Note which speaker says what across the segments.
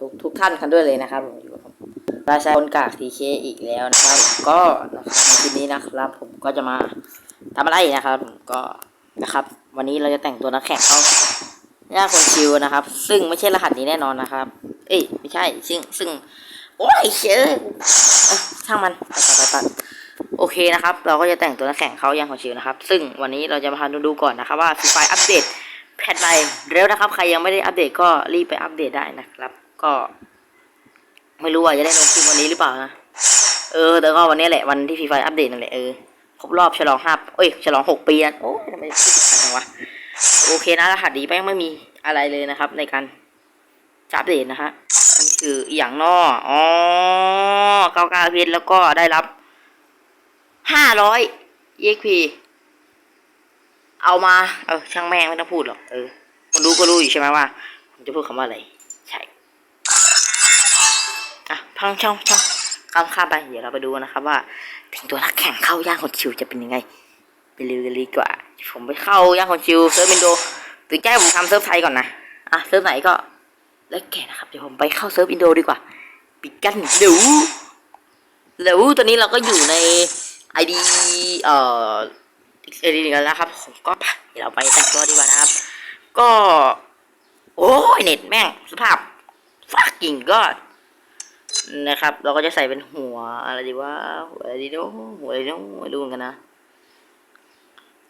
Speaker 1: ทุกทุกท่านกันด้วยเลยนะครับผมอยู่กับผมราชาคนกากทีเคอีกแล้วนะครับ ก็นะครับในคลิปนี้นะครับ ผมก็จะมาทำอะไรนะครับก็นะครับ วันนี้เราจะแต่งตัวนักแข่งเข้าย่าคนชิวนะครับ ซึ่งไม่ใช่รหัสนี้แน่นอนนะครับ เอ้ยไม่ใช่ซึ่งซึ่งโอ้ยเชื่อช่างมันตัดตัดตัดโอเคนะครับ เราก็จะแต่งตัวนักแข่งเขาย่างของชิวนะครับ ซึ่งวันนี้เราจะมาดูดูก่อนนะครับ ว่าฟรีไฟอัปเดตแพทใหม่เร็วนะครับ ใครยังไม่ได้อัปเดตก็รีบไปอัปเดตได้นะครับ ก็ ไม่รู้ว่าจะได้ลงคลิปวันนี้หรือเปล่านะ เออ แต่ก็วันนี้แหละวันที่ฟีไฟอัปเดตนั่นแหละเออ ครบรอบฉลองห้าเอ้ย ฉลองหกปีนะโอ้ยทำไมพูดผิดจังวะ โอเคนะรหัสดีไปยังไม่มีอะไรเลยนะครับ ในการจะอัปเดตนะฮะอันนี้คืออย่างนออ๋อเก้าเก้าเพชรแล้วก็ได้รับห้าร้อยเอ็กพีเอามา เออช่างแม่งไม่ต้องพูดหรอก เออคนรู้ก็รู้อยู่ใช่ไหมว่า ผมจะพูดคำว่าอะไร ใช่ อะพังช่องช่องข้ามข้ามไปเดี๋ยวเราไปดูนะครับว่าแต่งตัวนักแข่งเข้าย่างคนชิวจะเป็นยังไงไปเร็วกันเลยดีกว่า ผมไปเข้าย่างคนชิวเซิร์ฟเมนโดถึงแจ้ผมทำเซิร์ฟไทยก่อนนะอะเซิร์ฟไหนก็แล้วแกนะครับเดี๋ยวผมไปเข้าเซิร์ฟอินโดดีกว่าปิดกันเดี๋ยวเดี๋ยวตอนนี้เราก็อยู่ในไอดีเอ่อไอดีกันแล้วครับผมก็ไปเดี๋ยวเราไปแต่งตัวดีกว่านะครับ ก็ โอ้ยเน็ตแม่งสภาพฟักกิ่งก็ นะครับ เราก็จะใส่เป็นหัวอะไรดีว่าหัวอะไรดีเนาะหัวอะไรเนาะไม่รู้เหมือนกันนะ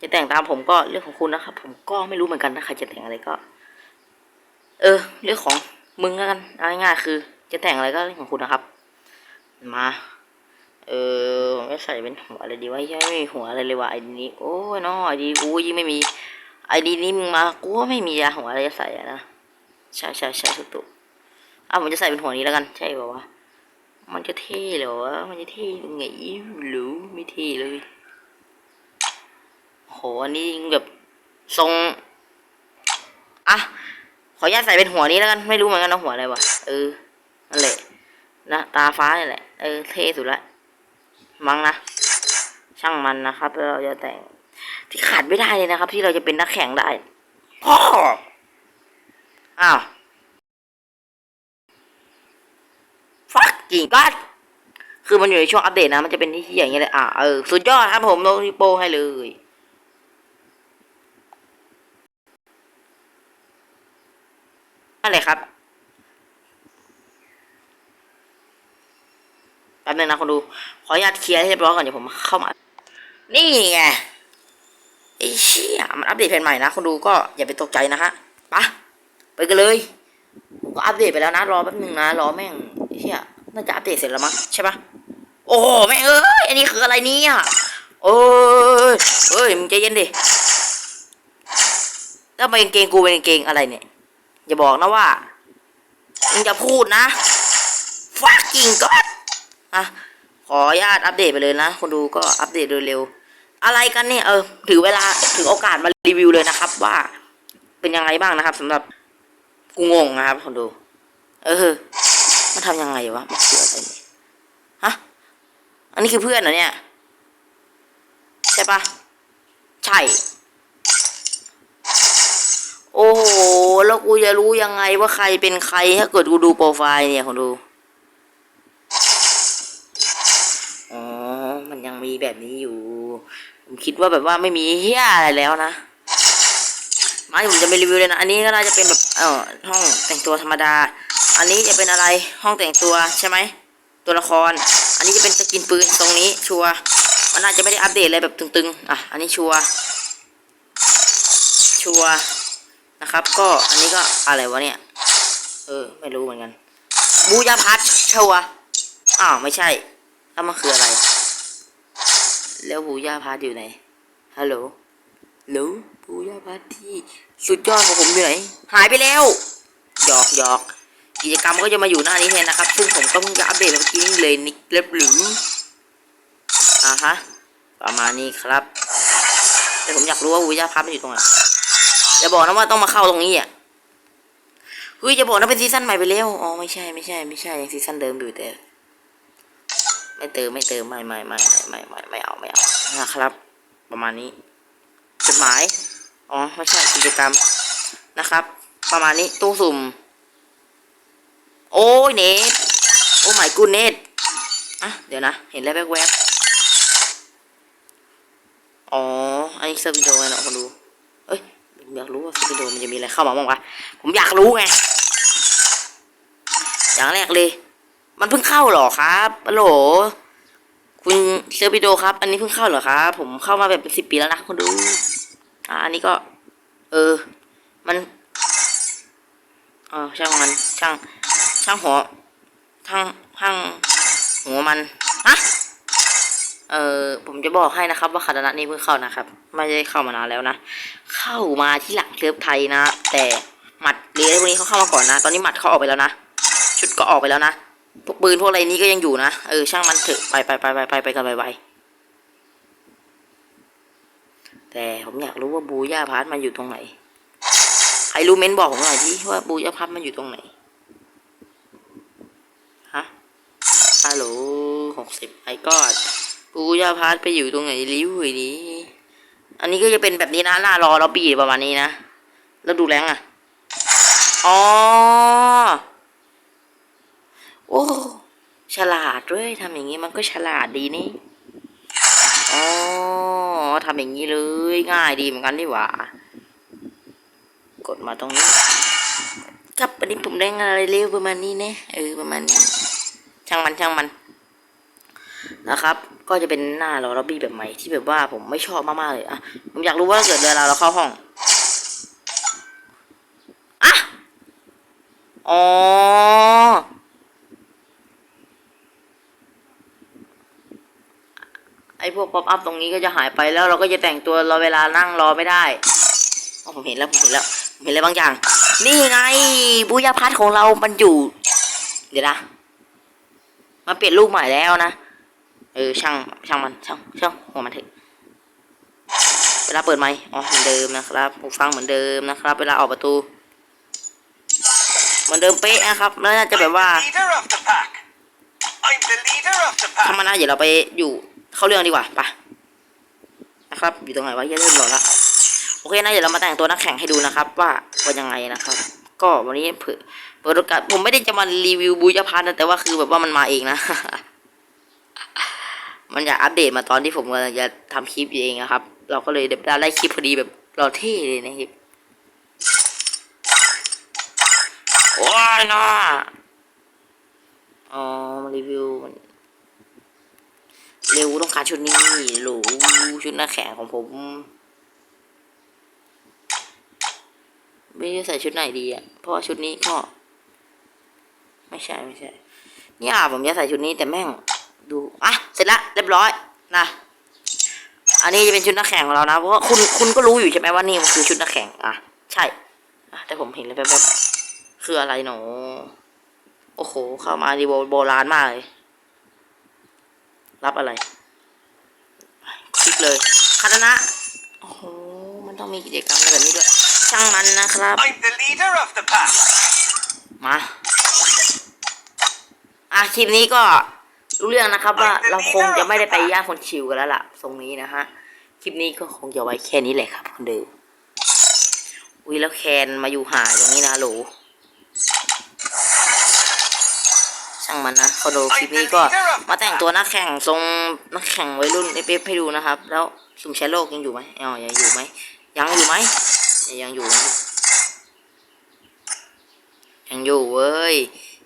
Speaker 1: จะแต่งตามผมก็เรื่องของคุณนะครับ ผมก็ไม่รู้เหมือนกันถ้าใครจะแต่งอะไรก็ เออ เรื่องของมึงกันเอาง่ายๆคือ จะแต่งอะไรก็เรื่องของคุณนะครับ มา เออผมจะใส่เป็นหัวอะไรดีวะยังไม่มีหัวอะไรเลยวะไอ้นี้ โอ้ยน้อไอ้ดีกูยิ่งไม่มีไอ้ดีนี้มึงมากูไม่มียาหัวอะไรจะใส่อะนะใช่ใช่ใช่ทุกตัว อะผมจะใส่เป็นหัวนี้แล้วกัน ใช่ป่าวะมันจะเท่เหรอวะมันจะเท่ยังไงหรือไม่เท่เลยโหอันนี้แบบทรงอะขออนุญาตใส่เป็นหัวนี้แล้วกัน ไม่รู้เหมือนกันนะหัวอะไรวะเออนั่นแหละนะตาฟ้านี่แหละเออเท่สุดละมั้งนะช่างมันนะครับเราจะแต่งที่ขาดไม่ได้เลยนะครับ ที่เราจะเป็นนักแข่งได้พ่อาว ฟั กกิ่งกัดคือมันอยู่ในช่วงอัปเดตนะ มันจะเป็นที่อย่างเงี้ยเลย อ่าเออ สุดยอดครับผมโลนิโปให้เลยนั่นเลยครับแป๊บนึงนะคนดู ขออนุญาตเคลียร์ให้เรียบร้อยก่อนเดี๋ยวผมเข้ามา นี่ไงไอ้เชี่ยมันอัปเดตแผนใหม่นะคนดูก็อย่าไปตกใจนะฮะปะไปกันเลย ก็อัปเดตไปแล้วนะ รอแป๊บนึงนะ รอแม่งไอ้เชี่ย น่าจะอัปเดตเสร็จแล้วมั้งใช่ปะโอ้แม่งเอ้ยอันนี้คืออะไรเนี่ยโอ้ยเอ้ยมึงใจเย็นดิแล้วทำไมกางเกงกูเป็นกางเกงอะไรเนี่ยอย่าบอกนะว่ามึงจะพูดนะ fucking god อะขออนุญาตอัปเดตไปเลยนะ คนดูก็อัปเดตเร็วๆอะไรกันเนี่ยเออถือเวลาถือโอกาสมารีวิวเลยนะครับ ว่า เป็นยังไงบ้างนะครับสำหรับกูงงนะครับ คนดู เออ มันทำยังไงวะมันคืออะไรเนี่ยฮะอันนี้คือเพื่อนเหรอเนี่ย ใช่ปะใช่ โอ้โห แล้วกูจะรู้ยังไงว่าใครเป็นใคร ถ้าเกิดกูดูโปรไฟล์เนี่ยคนดู อ๋อ มันยังมีแบบนี้อยู่ ผมคิดว่าแบบว่าไม่มีเฮียอะไรแล้วนะมาผมจะไปรีวิวเลยนะ อันนี้ก็น่าจะเป็นแบบ เออห้องแต่งตัวธรรมดา อันนี้จะเป็นอะไรห้องแต่งตัวใช่ไหมตัวละคร อันนี้จะเป็นสกินปืนตรงนี้ชัวมันน่าจะไม่ได้อัปเดตอะไรแบบตึงๆอะอันนี้ชัวชัวนะครับ ก็อันนี้ก็อะไรวะเนี่ย เออ ไม่รู้เหมือนกันบูยาพัทชัวอ้าวไม่ใช่แล้วมันคืออะไร แล้วบูยาพาร์ทอยู่ไหนฮัลโหลฮัลโหลบูยาพาร์ทที่สุดยอดของผมอยู่ไหนหายไปแล้วหยอกหยอก กิจกรรมก็จะมาอยู่หน้านี้แทนนะครับ ซึ่งผมก็เพิ่งจะอัปเดตเมื่อกี้นี่เลยนิกเล็บหรืออ่าฮะประมาณนี้ครับ แต่ผมอยากรู้ว่าบูย่าพาร์ทมันอยู่ตรงไหนอย่าบอกนะว่าต้องมาเข้าตรงนี้อะเฮ้ยจะบอกนะเป็นซีซั่นใหม่ไปแล้วอ๋อไม่ใช่ไม่ใช่ไม่ใช่ยังซีซั่นเดิมอยู่แต่ไม่เติมไม่เติมไม่ไม่ไม่ไม่ไม่ไม่ไม่เอาไม่เอานะครับ ประมาณนี้จดหมายอ๋อไม่ใช่กิจกรรมนะครับ ประมาณนี้ตู้สุ่ม โอ้ยเนทโอ้ไม่กูเนทอะเดี๋ยวนะ เห็นแล้วแวบๆอ๋อ อันนี้เซอร์วิโดไงเนาะคนดู เอ้ยผมอยากรู้ว่าเซอร์วิโดมันจะมีอะไรเข้ามาบ้างวะ ผมอยากรู้ไง อย่างแรกเลย มันเพิ่งเข้าเหรอครับฮัลโหล คุณเซอร์วิโดครับ อันนี้เพิ่งเข้าเหรอครับ ผมเข้ามาแบบเป็นสิบปีแล้วนะคนดู อ่าอันนี้ก็ เออ มันเออช่างมัน ช่าง ช่างหัวช่างช่างหัวมัน ฮะ เออผมจะบอกให้นะครับ ว่าคาตานะนี่เพิ่งเข้านะครับ ไม่ได้เข้ามานานแล้วนะ เข้ามาที่หลังเซิร์ฟไทยนะ แต่หมัดเรียพวกนี้เขาเข้ามาก่อนนะ ตอนนี้หมัดเขาออกไปแล้วนะ ชุดก็ออกไปแล้วนะพวกปืนพวกอะไรนี้ก็ยังอยู่นะ เออช่างมันเถอะ ไปไปไปไปไปไปกันไปแต่ผมอยากรู้ว่าบูย่าพาร์ทมันอยู่ตรงไหน ใครรู้เม้นบอกผมหน่อยที่ว่าบูย่าพาร์ทมันอยู่ตรงไหน ฮะ ฮัลโหลหกสิบไอ้กอดปูยาพาร์ทไปอยู่ตรงไหนริ้วไอ้นี้อันนี้ก็จะเป็นแบบนี้นะหน้ารอล็อบบี้ประมาณนี้นะ แล้วดูแรงอะ อ๋อ โอ้ ฉลาดด้วยทำอย่างนี้มันก็ฉลาดดีนี่ อ๋อทำอย่างนี้เลย ง่ายดีเหมือนกันนี่หว่า กดมาตรงนี้ ครับอันนี้ผมได้งานอะไรเร็วประมาณนี้เนี่ยเออ ประมาณนี้ ช่างมันช่างมันนะครับ ก็จะเป็นหน้ารอล็อบบี้แบบใหม่ที่แบบว่าผมไม่ชอบมากๆเลยอะผมอยากรู้ว่าถ้าเกิดเวลาเราเข้าห้องอะอ๋อไอพวกป๊อปอัพตรงนี้ก็จะหายไปแล้วเราก็จะแต่งตัวรอเวลานั่งรอไม่ได้อ๋อผมเห็นแล้วผมเห็นแล้วเห็นอะไรบางอย่าง นี่ไงบูยาพัทของเรามันอยู่ เดี๋ยวนะ มาเปลี่ยนรูปใหม่แล้วนะ เออช่างช่างมันช่างช่างหัวมันเถอะเวลาเปิดไมค์อ๋อเหมือนเดิมนะครับหูฟังเหมือนเดิมนะครับ เวลาออกประตูเหมือนเดิมเป๊ะนะครับแล้วน่าจะแบบว่า
Speaker 2: I'm the leader of the pack. I'm the leader of the
Speaker 1: ทำ
Speaker 2: pack.
Speaker 1: มานะเดี๋ยวเราไปอยู่เข้าเรื่องดีกว่าไปนะครับ อยู่ตรงไหนวะอย่าเริ่มหลอนละโอเคนะเดี๋ยวเรามาแต่งตัวนักแข่งให้ดูนะครับ ว่าว่ายังไงนะครับ ก็วันนี้เผื่อ เปิดโอกาสผมไม่ได้จะมารีวิวบูยาพาร์ทนะแต่ว่าคือแบบว่ามันมาเองนะ มันอยากอัปเดตมาตอนที่ผมกำลังจะทำคลิปอยู่เองนะครับ เราก็เลยได้คลิปพอดีแบบเราเท่เลยนะครับโอ้ยน่าอ๋อมารีวิวมันเร็วต้องการชุดนี้หรูชุดหน้าแข่งของผมไม่รู้ใส่ชุดไหนดีอะ เพราะว่าชุดนี้ก็ ไม่ใช่ไม่ใช่เนี่ยผมจะใส่ชุดนี้แต่แม่งดูอะเสร็จละเรียบร้อยนะอันนี้จะเป็นชุดนักแข่งของเรานะเพราะว่าคุณคุณก็รู้อยู่ใช่ไหมว่านี่มันคือชุดนักแข่งอะใช่อะแต่ผมเห็นเลยแบบแบบคืออะไรหนูโอ้โหเข้ามาดีโบโบราณมากเลยรับอะไรคลิกเลยคาตนะโอ้โหมันต้องมีกิจกรรมอะไรแบบนี้ด้วยช่างมันนะครับ
Speaker 2: I'm the leader of the pack.
Speaker 1: มา อะคลิปนี้ก็รู้เรื่องนะครับว่าเราคงจะไม่ได้ไปย่างคนชิวกันแล้วล่ะทรงนี้นะฮะคลิปนี้ก็คงจะไว้แค่นี้แหละครับคนเดิมอุ้ยแล้วแคนมาอยู่หายตรงนี้นะโหลช่างมันนะคนดูคลิปนี้ก็มาแต่งตัวนักแข่งทรงนักแข่งวัยรุ่นเอฟให้ดูนะครับ แล้วสุ่มแชร์โลกยังอยู่ไหมอ๋อยังอยู่ไหมยังอยู่ไหมยังอยู่นะยังอยู่เว้ย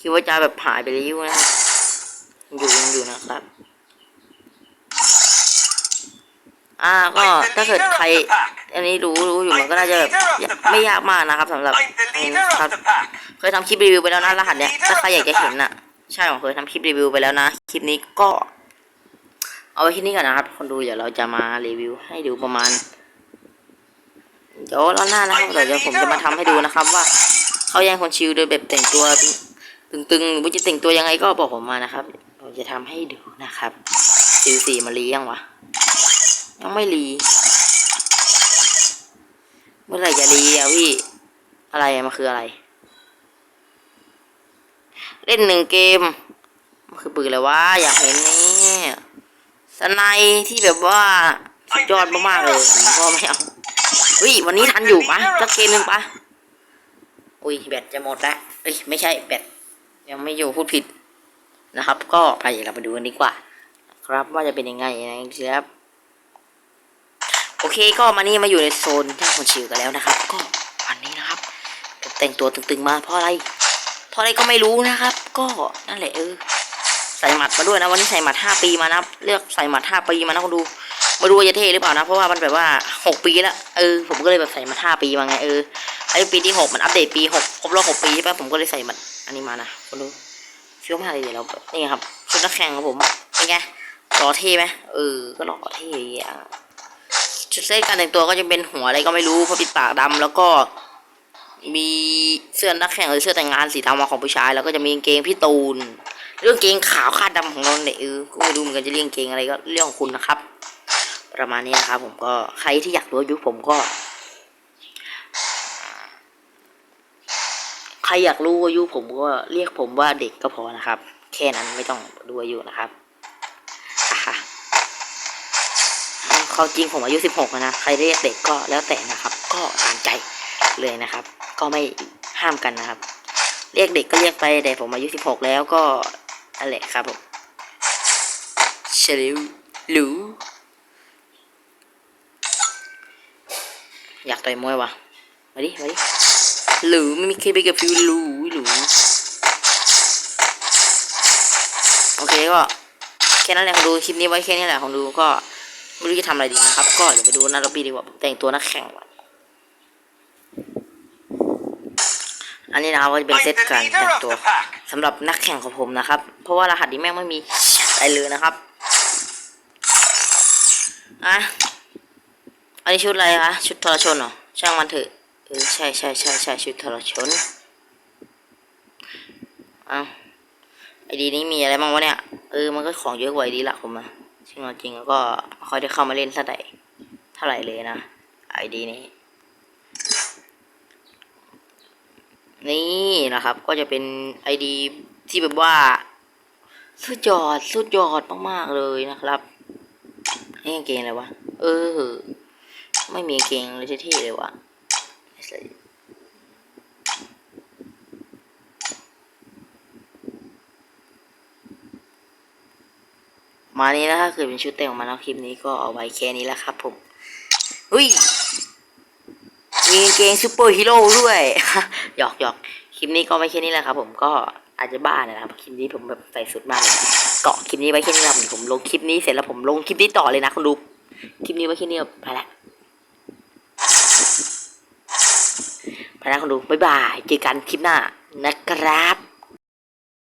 Speaker 1: คิดว่าจะแบบหายไปแล้วนะครับยังอยู่ยังอยู่นะครับ อ่าก็ถ้าเกิดใคร อันนี้รู้รู้อยู่มันก็น่าจะแบบไม่ยากมากนะครับสำหรับ
Speaker 2: I'm the
Speaker 1: อัน
Speaker 2: leader
Speaker 1: ครั
Speaker 2: of
Speaker 1: บ
Speaker 2: the pack.
Speaker 1: เคยทำคลิปรีวิวไปแล้วนะรหัสเนี้ยถ้าใครอยากจะเห็นน่ะ ใช่ผมเคยทำคลิปรีวิวไปแล้วนะ คลิปนี้ก็ เอาไว้ที่นี่ก่อนนะครับ คนดูเดี๋ยวเราจะมารีวิวให้ดูประมาณเดี๋ยวรอบหน้านะครับเดี๋ยวผมจะมาทำให้ดูนะครับว่าเขาแย่งคนชิลโดยแบบแต่งตัว ตึงๆหรือว่าจะแต่งตัวยังไงก็บอกผมมานะครับผมจะทำให้ดูนะครับซิลสีมารียังวะยังไม่รีเมื่อไหร่จะรีอะพี่อะไรมันคืออะไร เล่นหนึ่งเกมมันคือปืนอะไรวะอยากเห็นนี่สไนที่แบบว่าสุดยอดมากๆเลยผมก็ไม่เอาเฮ้ยวันนี้ทันอยู่ปะสักเกมหนึ่งปะอุ้ยแบตจะหมดแล้วเอ้ยไม่ใช่แบต ยังไม่อยู่พูดผิดนะครับ ก็ไปเราไปดูกันดีกว่า ครับว่าจะเป็นยังไงนะครับ โอเคก็มานี่มาอยู่ในโซนย่างคนชิวกันแล้วนะครับ ก็วันนี้นะครับผมแต่งตัวตึงๆมาเพราะอะไรเพราะอะไรก็ไม่รู้นะครับ ก็นั่นแหละเออใส่หมัดมาด้วยนะวันนี้ใส่หมัดห้าปีมานะเลือกใส่หมัดห้าปีมานะคุณดูมาดูว่าจะเท่หรือเปล่านะเพราะว่ามันแบบว่าหกปีแล้วเออผมก็เลยแบบใส่หมัดห้าปีมาไงเออไอปีที่หกมันอัปเดตปีหกครบรอบหกปีใช่ปะผมก็เลยใส่หมัด อันนี้มานะคุณดูฟี้ยวมาเลยเดี๋ยวเรานี่ครับชุดนักแข่งของผมเป็นไงหล่อเท่ไหมเออ ก็หล่อเท่อะชุดเสื้อการแต่งตัวก็จะเป็นหัวอะไรก็ไม่รู้เพราปิดปากดำแล้วก็ มีเสื้อนักแข่งหรือเสื้อแต่งงานสีดำมาของผู้ชาย แล้วก็จะมีกางเกงพี่ตูนเรื่องเกงขาวคาดดำของเราเนี่ยเออก็ไม่รู้เหมือนกันจะเรียกเกงอะไรก็เรื่องของคุณนะครับ ประมาณนี้นะครับผมก็ใครที่อยากรู้อายุผมก็ ใค รอยากรู้อายุผมก็เรียกผมว่าเด็กก็พอนะครับ แค่นั้นไม่ต้องดูอายุนะครับค่ะเขามจริงผมอายุสิบหกนะ ใครเรียกเด็กก็แล้วแต่นะครับ ก็ตามใจเลยนะครับ ก็ไม่ห้ามกันนะครับ เรียกเด็กก็เรียกไปแต่ผมอายุสิบหกแล้วก็นั่นแหละครับผมเฉลิวหรูอยากต่อยมวยวะมาดิมาดิ หรูไม่มีใครไปกับฟิวหรูหรูโอเคก็แค่นั้นแหละของดูคลิปนี้ไว้แค่นี้แหละของดูก็ไม่รู้จะทำอะไรดีนะครับ ก็เดี๋ยวไปดูน้าล็อบบี้ดีกว่าผมแต่งตัวนักแข่งว่ะอันนี้นะครับก็จะเป็นเซตการแต่งตัวสำหรับนักแข่งของผมนะครับ เพราะว่ารหัสนี้แม่งไม่มีอะไรเลยนะครับอะอันนี้ชุดอะไรคะชุดทรชนเหรอช่างมันเถอะ เออใช่ใช่ใช่ใช่ชุดทรชนเอาไอดีนี้มีอะไรบ้างวะเนี่ยเออมันก็ของเยอะกว่าไอดีหลักผมอะจริงจริงแล้วก็คอยได้เข้ามาเล่นสักไหนเท่าไหร่เลยนะไอดีนี้ นี่นะครับก็จะเป็นไอดีที่แบบว่าสุดยอดสุดยอดมากๆเลยนะครับนี่เกงอะไรวะเออ ไม่มีเกงเลยเท่ๆเลยวะ มานี้นะถ้าเกิดเป็นชุดแต่งออกมาแล้วคลิปนี้ก็เอาไว้แค่นี้แล้วครับผมเฮ้ยมีเกงซูเปอร์ฮีโร่ด้วยหยอกหยอกคลิปนี้ก็ไว้แค่นี้แหละครับ ผมก็อาจจะบ้าเนี่ยนะครับคลิปนี้ผมแบบใส่สุดมากเลยเกาะคลิปนี้ไว้แค่นี้ครับผมลงคลิปนี้เสร็จแล้วผมลงคลิปนี้ต่อเลยนะคุณดูคลิปนี้ไว้แค่นี้ไปละไปแล้วคุณดูบ๊ายบายเจอกันคลิปหน้านะครับ